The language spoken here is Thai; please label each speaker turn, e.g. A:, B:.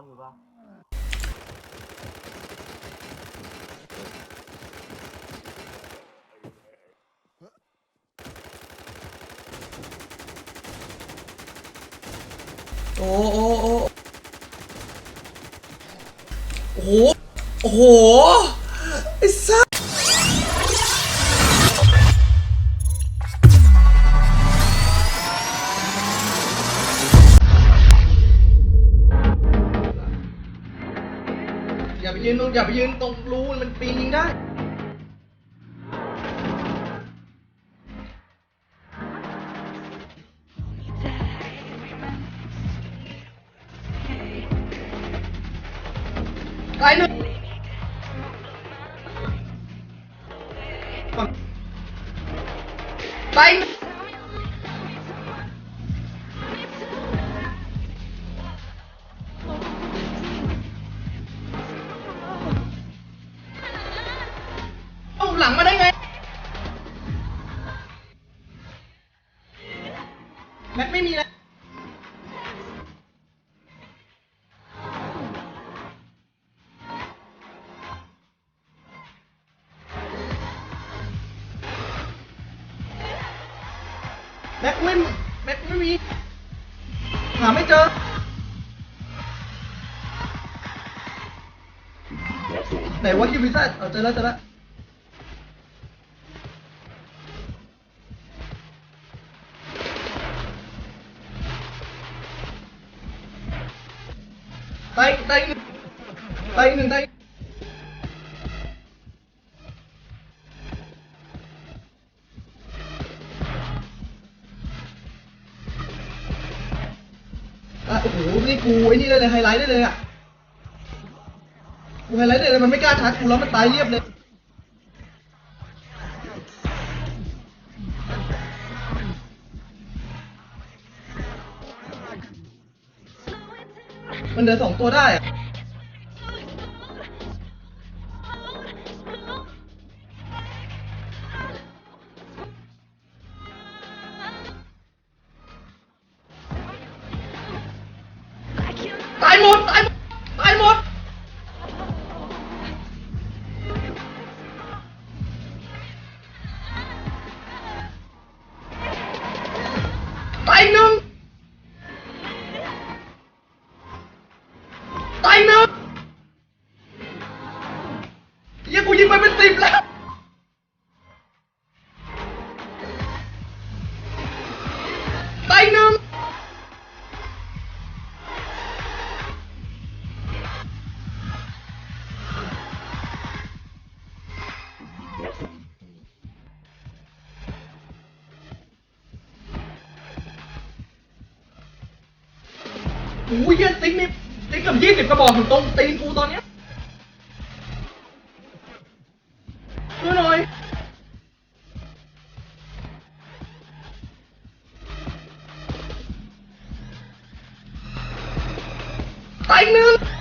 A: 哦哦哦！哦哦！ ไป
B: ยืนตรงอย่าไปยืนตรงรูมันปีนยิงได้ไกลหนึ่งไกล แม็กไม่มีแล้วแม็กไม่แม็กไม่มี หาไม่เจอ ไหนวะคิวพิซซ่าเอาเจอแล้วเจอแล้ว ตายตายตายหนึ่งตายอะโอ้โหนี่กูไอ้นี่เลยไฮไลท์ได้เลยอะกูไฮไลท์ได้เลยมันไม่กล้าทักกูแล้วมันตายเรียบเลย มันเดินสองตัวได้อะ mới tìm lắm tay nương Ui, tính đi, tính làm giết thì có bò thằng tôn tí cu to nhé. I know.